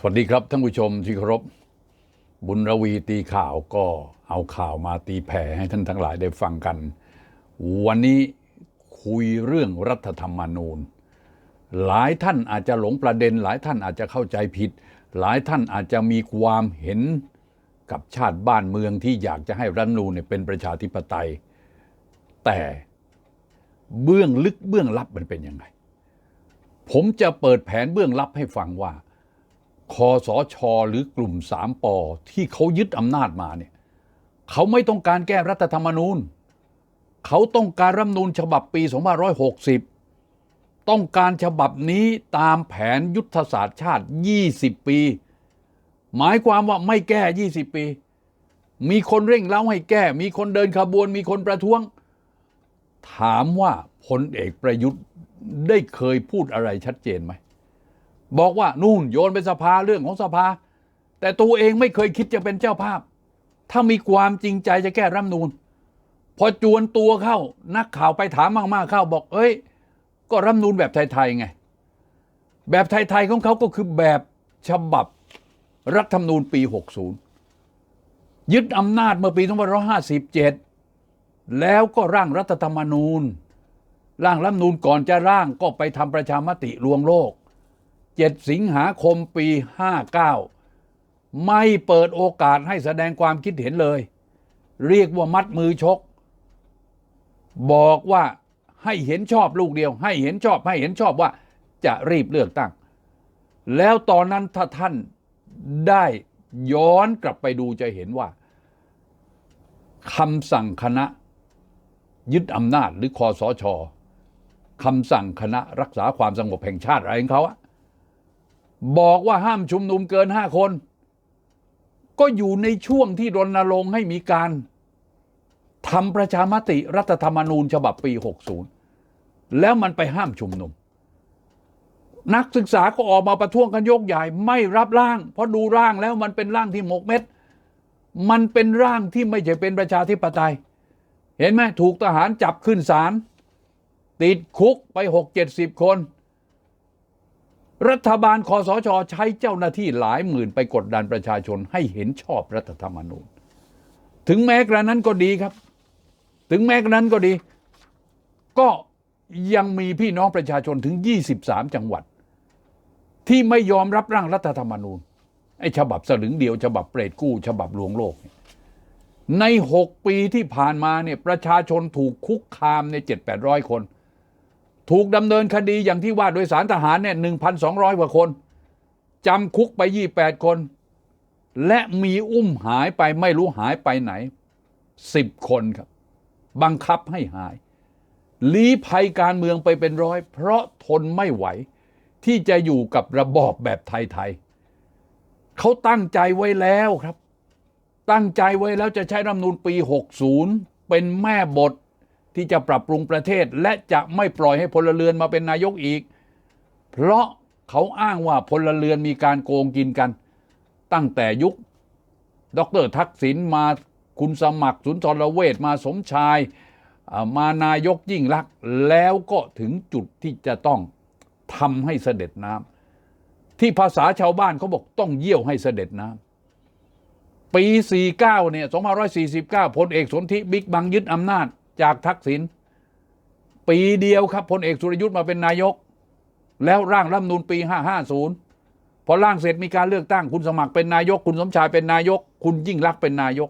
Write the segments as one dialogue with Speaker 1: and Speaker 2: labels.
Speaker 1: สวัสดีครับท่านผู้ชมที่เคารพ บุญรวีตีข่าวก็เอาข่าวมาตีแผ่ให้ท่านทั้งหลายได้ฟังกัน วันนี้คุยเรื่องรัฐธรรมนูญ หลายท่านอาจจะหลงประเด็น หลายท่านอาจจะเข้าใจผิด หลายท่านอาจจะมีความเห็นกับชาติบ้านเมืองที่อยากจะให้รัฐนูนเป็นประชาธิปไตย แต่เบื้องลึกเบื้องลับมันเป็นยังไง ผมจะเปิดแผนเบื้องลับให้ฟังว่า คอสชหรือกลุ่มสามปอที่เขายึดอำนาจมาเนี่ยเขาไม่ต้องการแก้รัฐธรรมนูญ เขาต้องการรัฐนูญฉบับปี2560 ต้องการฉบับนี้ตามแผนยุทธศาสตร์ชาติ 20 ปี หมายความว่าไม่แก้ 20 ปี มีคนเร่งเร้าให้แก้ มีคนเดินขบวน มีคนประท้วง ถามว่าพลเอกประยุทธ์ได้เคยพูดอะไรชัดเจนไหม บอกว่านู่นโยนเป็นสภาเรื่องของสภา แต่ตัวเองไม่เคยคิดจะเป็นเจ้าภาพ ถ้ามีความจริงใจจะแก้รัฐธรรมนูนพอจวนตัวเข้านักข่าวไปถามมากๆเข้าบอก เอ้ย ก็รัฐธรรมนูนแบบไทยๆไง แบบไทยๆของเขาก็คือแบบฉบับรัฐธรรมนูญปี 60 ยึดอำนาจเมื่อปี2557 แล้วก็ร่างรัฐธรรมนูญ ร่างรัฐธรรมนูญก่อนจะร่างก็ไปทำประชามติรวมโลก 7 สิงหาคมปี 59 ไม่เปิดโอกาสให้แสดงความคิดเห็นเลย เรียกว่ามัดมือชก บอกว่าให้เห็นชอบลูกเดียว ให้เห็นชอบให้เห็นชอบว่าจะรีบเลือกตั้ง แล้วตอนนั้นถ้าท่านได้ย้อนกลับไปดูจะเห็นว่าคำสั่งคณะ ยึดอำนาจหรือคอสชคำสั่งคณะรักษาความสงบแห่งชาติอะไรของเขาอะ บอกว่าห้ามชุมนุมเกินห้าคน ก็อยู่ในช่วงที่รณรงค์ให้มีการทำประชามติรัฐธรรมนูญฉบับปี 60 แล้วมันไปห้ามชุมนุม นักศึกษาก็ออกมาประท้วงกันยกใหญ่ไม่รับร่าง เพราะดูร่างแล้วมันเป็นร่างที่หมกเม็ด มันเป็นร่างที่ไม่ใช่เป็นประชาธิปไตย เห็นไหมถูกทหารจับขึ้นศาลติดคุกไปหกเจ็ดสิบคน รัฐบาลคอสช ใช้เจ้าหน้าที่หลายหมื่นไปกดดันประชาชนให้เห็นชอบรัฐธรรมนูญ ถึงแม้กระนั้นก็ดีครับ ถึงแม้กระนั้นก็ดี ก็ยังมีพี่น้องประชาชนถึง 23 จังหวัด ที่ไม่ยอมรับร่างรัฐธรรมนูญไอ้ฉบับสลึงเดียว ฉบับเปรตกู้ ฉบับลวงโลก ใน 6 ปีที่ผ่านมาเนี่ยประชาชนถูกคุกคามใน 7-800 คน ถูกดำเนินคดีอย่างที่ว่าโดยสารทหารเนี่ย1,200กว่าคนจำคุกไป28คน และมีอุ้มหายไปไม่รู้หายไปไหน10คนครับ บังคับให้หายลี้ภัยการเมืองไปเป็นร้อย เพราะทนไม่ไหว ที่จะอยู่กับระบอบแบบไทยๆเขาตั้งใจไว้แล้วครับ ตั้งใจไว้แล้วจะใช้รัฐมนูญปี 60 เป็นแม่บท ที่จะปรับปรุงประเทศ และจะไม่ปล่อยให้พลเรือนมาเป็นนายกอีก เพราะเขาอ้างว่าพลเรือนมีการโกงกินกัน ตั้งแต่ยุค ดรทักษิณมาคุณสมัครสุนทรเวชมาสมชาย มานายกยิ่งรักษ์แล้วก็ถึงจุดที่จะต้องทำให้เสด็จน้ำที่ภาษาชาวบ้านเขาบอกต้องเยี่ยวให้เสด็จน้ำปี 49 เนี่ย 2549 พลเอกสนธิบิ๊กบังยึดอำนาจ จากทักษิณปีเดียวครับพลเอกสุรยุทธ์มาเป็นนายก แล้วร่างรัฐมนูญปี 550 พอร่างเสร็จมีการเลือกตั้งคุณสมัครเป็นนายก คุณสมชายเป็นนายก คุณยิ่งรักเป็นนายก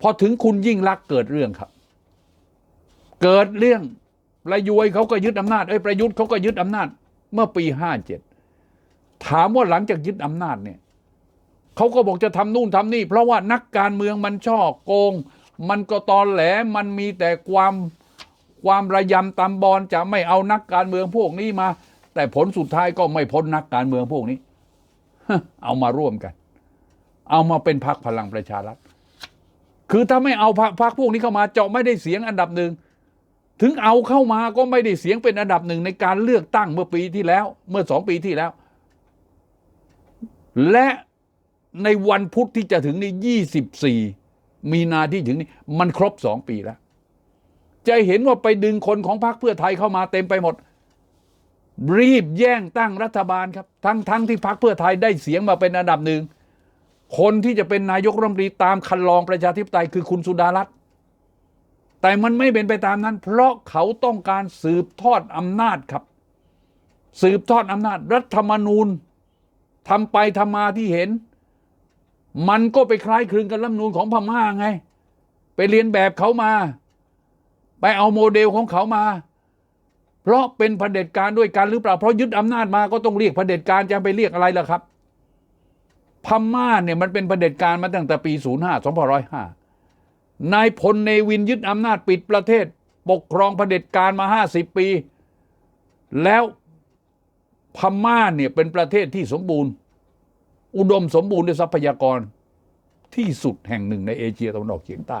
Speaker 1: พอถึงคุณยิ่งรักเกิดเรื่องครับ เกิดเรื่องประยุยเขาก็ยึดอำนาจเอ้ยประยุทธ์เขาก็ยึดอำนาจ เมื่อปี 57 ถามว่าหลังจากยึดอำนาจเนี่ยเขาก็บอกจะทำนู่นทำนี่ เพราะว่านักการเมืองมันช่อโกง มันก็ตอนแหลมันมีแต่ความความระยำตำบอลจะไม่เอานักการเมืองพวกนี้มา แต่ผลสุดท้ายก็ไม่พ้นนักการเมืองพวกนี้เอามาร่วมกัน เอามาเป็นพรรคพลังประชารัฐคือถ้าไม่เอาพรรคพรรคพวกนี้เข้ามาเจาะไม่ได้เสียงอันดับหนึ่งถึงเอาเข้ามาก็ไม่ได้เสียงเป็นอันดับหนึ่งในการเลือกตั้งเมื่อปีที่แล้ว เมื่อสองปีที่แล้ว และในวันพุธที่จะถึงนี้ยี่สิบสี่ มีนาที่ถึงนี้มันครบสองปีแล้ว จะเห็นว่าไปดึงคนของพรรคเพื่อไทยเข้ามาเต็มไปหมด รีบแย่งตั้งรัฐบาลครับ ทั้งทั้งที่พรรคเพื่อไทยได้เสียงมาเป็นอันดับหนึ่งคนที่จะเป็นนายกรัฐมนตรีตามคันลองประชาธิปไตยคือคุณสุดารัตน์แต่มันไม่เป็นไปตามนั้น เพราะเขาต้องการสืบทอดอำนาจครับ สืบทอดอำนาจรัฐธรรมนูญทำไปทำมาที่เห็น มันก็ไปคล้ายคลึงกับรัฐมนูญของพม่าไง ไปเรียนแบบเขามา ไปเอาโมเดลของเขามา เพราะเป็นเผด็จการด้วยกันหรือเปล่า เพราะยึดอำนาจมาก็ต้องเรียกเผด็จการจะไปเรียกอะไรล่ะครับ พม่าเนี่ยมันเป็นเผด็จการมาตั้งแต่ปี 05 2505 นายพลเนวินยึดอำนาจปิดประเทศ ปกครองเผด็จการมา 50 ปี แล้วพม่าเนี่ยเป็นประเทศที่สมบูรณ์ อุดมสมบูรณ์ด้วยทรัพยากรที่สุดแห่งหนึ่งในเอเชียตะวันออกเฉียงใต้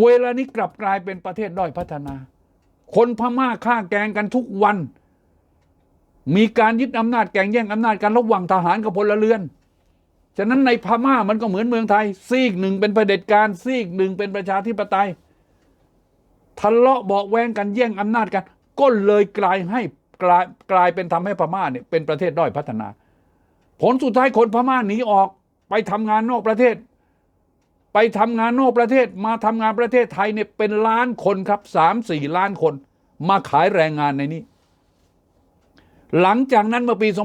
Speaker 1: เวลานี้กลับกลายเป็นประเทศด้อยพัฒนา คนพม่าฆ่าแกงกันทุกวัน มีการยึดอำนาจแก่งแย่งอำนาจกันระหว่างทหารกับพลเรือน ฉะนั้นในพม่ามันก็เหมือนเมืองไทย ซีกหนึ่งเป็นเผด็จการซีกหนึ่งเป็นประชาธิปไตยทะเลาะเบาแวงกันแย่งอำนาจกัน ก็เลยกลายให้กลายกลายเป็นทำให้พม่าเนี่ยเป็นประเทศด้อยพัฒนา ผลสุดท้ายคนพม่าหนีออกไปทำงานนอกประเทศ ไปทำงานนอกประเทศ มาทำงานประเทศไทยเนี่ยเป็นล้านคนครับสามสี่ล้านคน มาขายแรงงานในนี้ หลังจากนั้นเมื่อปี 2531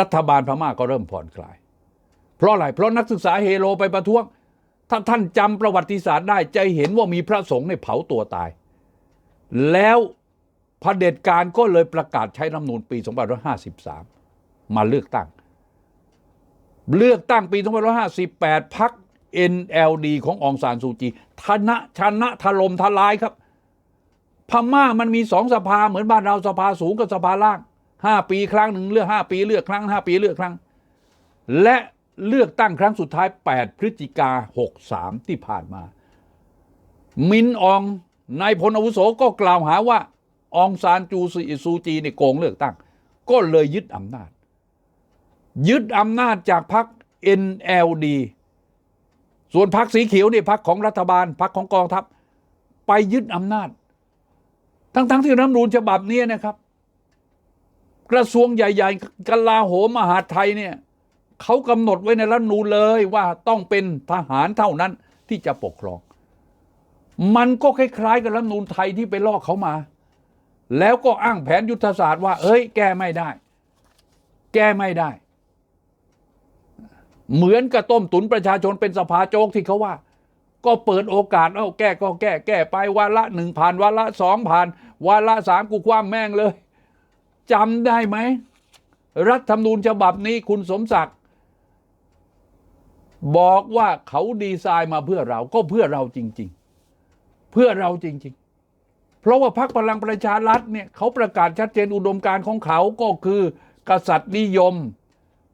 Speaker 1: รัฐบาลพม่าก็เริ่มผ่อนคลาย เพราะอะไร เพราะนักศึกษาเฮโลไปประท้วง ถ้าท่านจำประวัติศาสตร์ได้จะเห็นว่ามีพระสงฆ์ในยเผาตัวตาย แล้ว เผด็จการก็เลยประกาศใช้รัฐนูญปี 2553 มาเลือกตั้ง เลือกตั้งปี 2558พัก NLD ขององซานซูจีชนะชนะถล่มทลายครับ พม่ามันมีสองสภาเหมือนบ้านเราสภาสูงกับสภาล่างห้าปีครั้งหนึ่งเลือกห้าปีเลือกครั้งห้าปีเลือกครั้ง และเลือกตั้งครั้งสุดท้าย 8 พฤศจิกา 63 ที่ผ่านมา มินอองนายพลอาวุโสก็กล่าวหาว่า องซานจูซีซูจีเนี่ยโกงเลือกตั้ง ก็เลยยึดอำนาจ ยึดอำนาจจากพรรค NLD ส่วนพรรคสีเขียวเนี่ยพรรคของรัฐบาลพรรคของกองทัพ ไปยึดอำนาจ ทั้งๆทที่รัฐมนูญฉบับนี้นะครับ กระทรวงใหญ่ ๆกลาโหมมหาไทยเนี่ยเขากำหนดไว้ในรัฐมนูญเลยว่าต้องเป็นทหารเท่านั้นที่จะปกครอง มันก็คล้ายๆกับรัฐมนูญไทยที่ไปลอกเขามา แล้วก็อ้างแผนยุทธศาสตร์ว่า เอ้ย แก้ไม่ได้ แก้ไม่ได้ เหมือนกับต้มตุนประชาชนเป็นสภาโจกที่เขาว่า ก็เปิดโอกาสเอาแก้ก็แก้ แก้ไปวาระหนึ่งผ่านวาระสองผ่านวาระสามกูคว้างแม่งเลยจำได้ไหม รัฐธรรมนูญฉบับนี้คุณสมศักดิ์บอกว่าเขาดีไซน์มาเพื่อเราก็เพื่อเราจริง ๆ เพื่อเราจริง ๆ เพราะว่าพรรคพลังประชารัฐเนี่ยเขาประกาศชัดเจนอุดมการณ์ของเขาก็คือกษัตริย์นิยม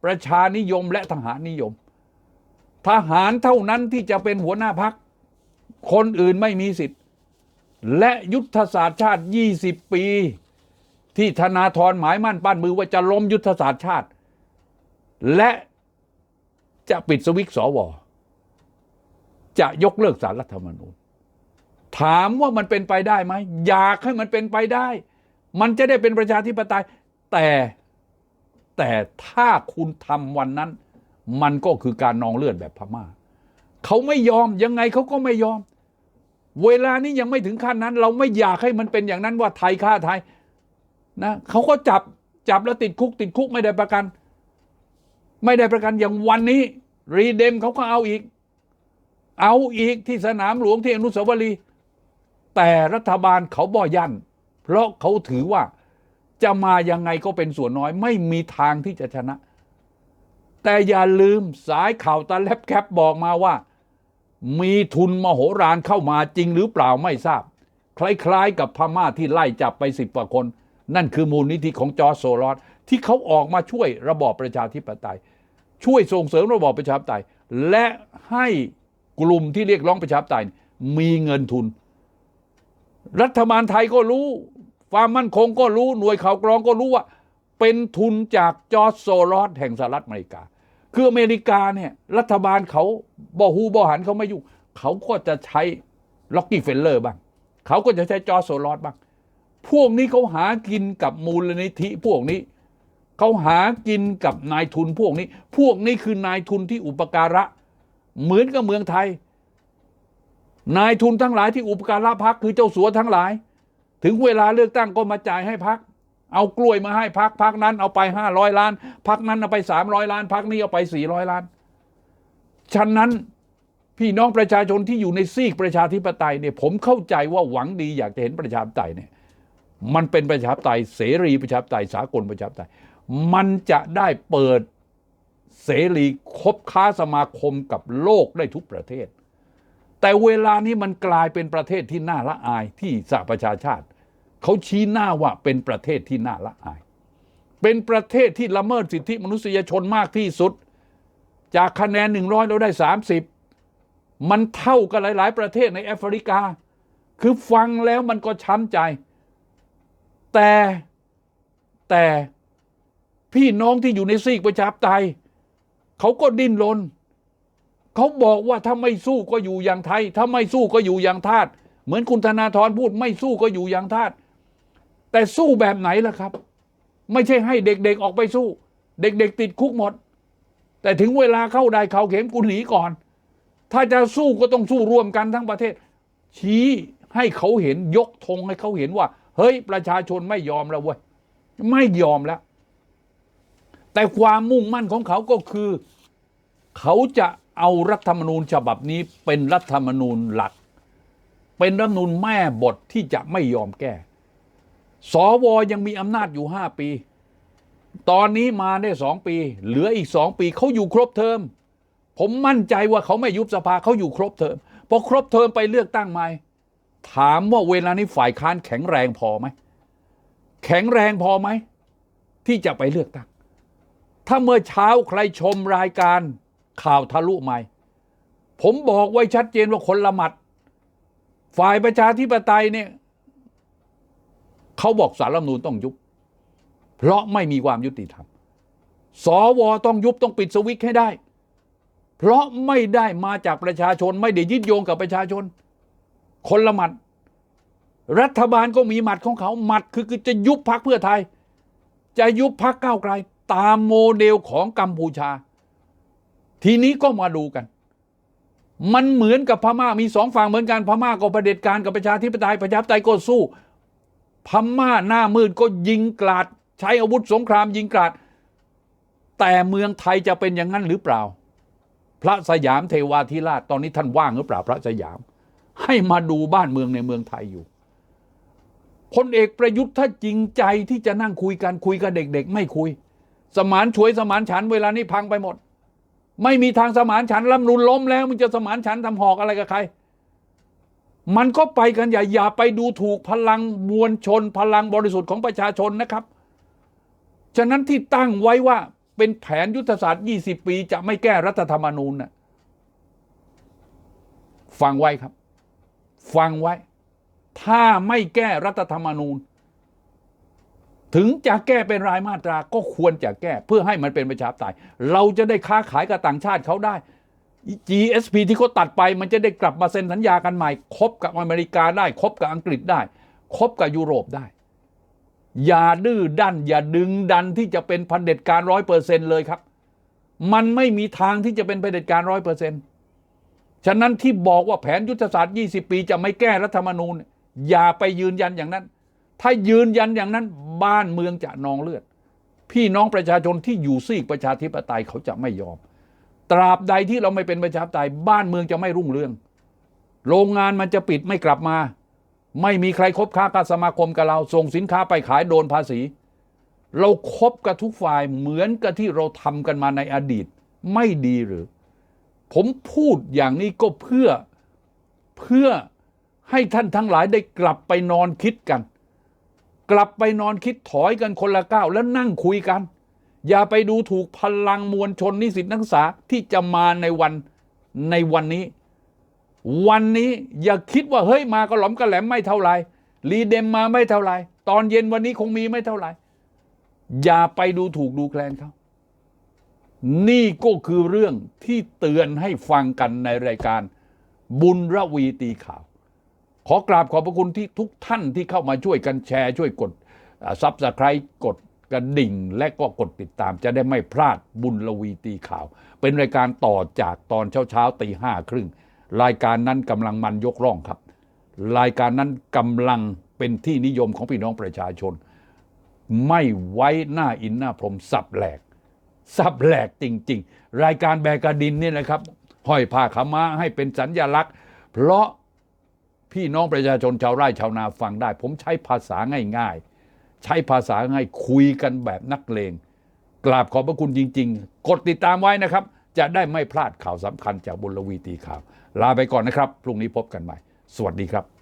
Speaker 1: ประชานิยมและทหารนิยม ทหารเท่านั้นที่จะเป็นหัวหน้าพัก คนอื่นไม่มีสิทธิ์ และยุทธศาสตร์ชาติ 20 ปี ที่ธนาธรหมายมั่นปั้นมือว่าจะล้มยุทธศาสตร์ชาติ และจะปิดสวิตช์สวจะยกเลิกสารรัฐธรรมนูญ ถามว่ามันเป็นไปได้ไหมอยากให้มันเป็นไปได้ มันจะได้เป็นประชาธิปไตย แต่แต่ถ้าคุณทำวันนั้น มันก็คือการนองเลือดแบบพม่าเขาไม่ยอมยังไงเขาก็ไม่ยอม เวลานี้ยังไม่ถึงขั้นนั้น เราไม่อยากให้มันเป็นอย่างนั้นว่าไทยฆ่าไทยนะเขาก็จับจับแล้วติดคุก ติดคุกไม่ได้ประกัน ไม่ได้ประกันอย่างวันนี้ รีเดมเขาก็เอาอีก เอาอีกที่สนามหลวงที่อนุสาวรีย์ แต่รัฐบาลเขาบ่ยัน เพราะเขาถือว่าจะมายังไงก็เป็นส่วนน้อย ไม่มีทางที่จะชนะ แต่อย่าลืมสายข่าวตาแลบแคปบอกมาว่า มีทุนมโหฬารเข้ามาจริงหรือเปล่าไม่ทราบ คล้ายๆ กับพม่าที่ไล่จับไปสิบกว่าคน นั่นคือมูลนิธิของจอร์โซลอสที่เขาออกมาช่วยระบอบประชาธิปไตย ช่วยส่งเสริมระบอบประชาธิปไตย และให้กลุ่มที่เรียกร้องประชาธิปไตยมีเงินทุน รัฐบาลไทยก็รู้ ความมั่นคงก็รู้หน่วยข่าวกรองก็รู้ว่า เป็นทุนจากจอร์จโซลอสแห่งสหรัฐอเมริกา คืออเมริกาเนี่ยรัฐบาลเขาบ่ฮูบ่หันเขาไม่ยุ่งเขาก็จะใช้ล็อกกี้เฟลเลอร์บ้าง เขาก็จะใช้จอร์จโซลอสบ้าง พวกนี้เขาหากินกับมูลนิธิพวกนี้เขาหากินกับนายทุนพวกนี้ พวกนี้คือนายทุนที่อุปการะ เหมือนกับเมืองไทย นายทุนทั้งหลายที่อุปการะพักคือเจ้าสัวทั้งหลาย ถึงเวลาเลือกตั้งก็มาจ่ายให้พัก เอากล้วยมาให้พักพักนั้นเอาไปห้าร้อยล้าน พักนั้นเอาไปสามร้อยล้าน พักนี้เอาไปสี่ร้อยล้าน ฉะนั้นพี่น้องประชาชนที่อยู่ในซีกประชาธิปไตยเนี่ยผมเข้าใจว่าหวังดีอยากจะเห็นประชาธิปไตยเนี่ยมันเป็นประชาธิปไตยเสรีประชาธิปไตยสากลประชาธิปไตย มันจะได้เปิดเสรีคบค้าสมาคมกับโลกได้ทุกประเทศ แต่เวลานี้มันกลายเป็นประเทศที่น่าละอายที่สหประชาชาติ เขาชี้หน้าว่าเป็นประเทศที่น่าละอาย เป็นประเทศที่ละเมิดสิทธิมนุษยชนมากที่สุด จากคะแนนหนึ่งร้อยเราได้สามสิบมันเท่ากับหลาย ๆ ประเทศในแอฟริกา คือฟังแล้วมันก็ช้ำใจ แต่แต่พี่น้องที่อยู่ในซีกประชาธิปไตยเขาก็ดิ้นรน เขาบอกว่าถ้าไม่สู้ก็อยู่อย่างไทย ถ้าไม่สู้ก็อยู่อย่างทาสเหมือนคุณธนาธรพูดไม่สู้ก็อยู่อย่างทาสแต่สู้แบบไหนล่ะครับ ไม่ใช่ให้เด็กๆออกไปสู้ เด็กๆติดคุกหมด แต่ถึงเวลาเข้าได้เขาเข็มกูหนีก่อน ถ้าจะสู้ก็ต้องสู้ร่วมกันทั้งประเทศ ชี้ให้เขาเห็นยกธงให้เขาเห็นว่า เฮ้ย ประชาชนไม่ยอมแล้วเว้ยไม่ยอมแล้ว แต่ความมุ่งมั่นของเขาก็คือ เขาจะ เอารัฐธรรมนูญฉบับนี้เป็นรัฐธรรมนูญหลัก เป็นรัฐธรรมนูญแม่บทที่จะไม่ยอมแก้ สวยังมีอำนาจอยู่ห้าปี ตอนนี้มาได้สองปี เหลืออีกสองปีเขาอยู่ครบเทอม ผมมั่นใจว่าเขาไม่ยุบสภาเขาอยู่ครบเทอมพอครบเทอมไปเลือกตั้งใหม่ถามว่าเวลานี้ฝ่ายค้านแข็งแรงพอไหมแข็งแรงพอไหมที่จะไปเลือกตั้ง ถ้าเมื่อเช้าใครชมรายการ ข่าวทะลุใหม่ ผมบอกไว้ชัดเจนว่าคนละหมัด ฝ่ายประชาธิปไตยเนี่ยเขาบอกสารรัฐมนูญต้องยุบ เพราะไม่มีความยุติธรรม สวต้องยุบต้องปิดสวิตช์ให้ได้ เพราะไม่ได้มาจากประชาชนไม่ได้ยึดโยงกับประชาชน คนละหมัด รัฐบาลก็มีหมัดของเขาหมัดคือคือจะยุบพักเพื่อไทย จะยุบพักก้าวไกล ตามโมเดลของกัมพูชา ทีนี้ก็มาดูกัน มันเหมือนกับพม่ามีสองฝั่งเหมือนกันพม่าก็ประเผด็จการกับประชาธิปไตยประชาธิปไตยก็สู้ พม่าหน้ามืดก็ยิงกราด ใช้อาวุธสงครามยิงกราด แต่เมืองไทยจะเป็นอย่างนั้นหรือเปล่า พระสยามเทวาธิราชตอนนี้ท่านว่างหรือเปล่าพระสยาม ให้มาดูบ้านเมืองในเมืองไทยอยู่พลเอกประยุทธ์ถ้าจริงใจที่จะนั่งคุยกันคุยกับเด็ก ๆ ไม่คุย สมานช่วยสมานฉันเวลานี้พังไปหมด ไม่มีทางสมานฉันรัฐมนูนล้มแล้ว มึงจะสมานฉันทำหอกอะไรกับใคร มันก็ไปกันอย่าอย่าไปดูถูกพลังมวลชน พลังบริสุทธิ์ของประชาชนนะครับ ฉะนั้นที่ตั้งไว้ว่าเป็นแผนยุทธศาสตร์ 20 ปี จะไม่แก้รัฐธรรมนูญน่ะฟังไว้ครับ ฟังไว้ ถ้าไม่แก้รัฐธรรมนูญ ถึงจะแก้เป็นรายมาตราก็ควรจะแก้เพื่อให้มันเป็นประชาธิปไตยเราจะได้ค้าขายกับต่างชาติเขาได้ GSP ที่เขาตัดไปมันจะได้กลับมาเซ็นสัญญากันใหม่ คบกับอเมริกาได้ คบกับอังกฤษได้ คบกับยุโรปได้ อย่าดื้อดัน อย่าดึงดันที่จะเป็นพันเด็จการร้อยเปอร์เซ็นเลยครับ มันไม่มีทางที่จะเป็นพันเด็จการร้อยเปอร์เซ็นฉะนั้นที่บอกว่าแผนยุทธศาสตร์ 20 ปีจะไม่แก้รัฐธรรมนูญ อย่าไปยืนยันอย่างนั้น ถ้ายืนยันอย่างนั้นบ้านเมืองจะนองเลือด พี่น้องประชาชนที่อยู่ซีกประชาธิปไตยเขาจะไม่ยอม ตราบใดที่เราไม่เป็นประชาธิปไตยบ้านเมืองจะไม่รุ่งเรือง โรงงานมันจะปิดไม่กลับมา ไม่มีใครคบค้ากับสมาคมกับเราส่งสินค้าไปขายโดนภาษี เราครบกับทุกฝ่ายเหมือนกับที่เราทำกันมาในอดีต ไม่ดีหรือ ผมพูดอย่างนี้ก็เพื่อเพื่อให้ท่านทั้งหลายได้กลับไปนอนคิดกัน กลับไปนอนคิดถอยกันคนละก้าวแล้วนั่งคุยกัน อย่าไปดูถูกพลังมวลชนนิสิตนักศึกษาที่จะมาในวันในวันนี้ วันนี้อย่าคิดว่าเฮ้ยมาก็หลอมกระแหลมไม่เท่าไหร่รีเดมมาไม่เท่าไหร่ตอนเย็นวันนี้คงมีไม่เท่าไหร่อย่าไปดูถูกดูแคลนเขานี่ก็คือเรื่องที่เตือนให้ฟังกันในรายการบุญระวีตีข่าว ขอกราบขอบพระคุณที่ทุกท่านที่เข้ามาช่วยกันแชร์ ช่วยกดซับสไครต์กดกระดิ่งและก็กดติดตามจะได้ไม่พลาดบุญลวีตีข่าว เป็นรายการต่อจากตอนเช้าเช้าๆตีห้าครึ่งรายการนั้นกำลังมันยกร่องครับ รายการนั้นกำลังเป็นที่นิยมของพี่น้องประชาชน ไม่ไว้หน้าอินหน้าพรมสับแหลก สับแหลกจริง ๆ รายการแบกระดินเนี่ยนะครับห้อยผ้าขาม้าให้เป็นสัญญลักษณ์ เพราะ พี่น้องประชาชนชาวไร่ชาวนาฟังได้ ผมใช้ภาษาง่ายๆ ใช้ภาษาง่ายคุยกันแบบนักเลงกราบขอบพระคุณจริง ๆ กดติดตามไว้นะครับ จะได้ไม่พลาดข่าวสำคัญจากบุญลวีตีข่าว ลาไปก่อนนะครับ พรุ่งนี้พบกันใหม่ สวัสดีครับ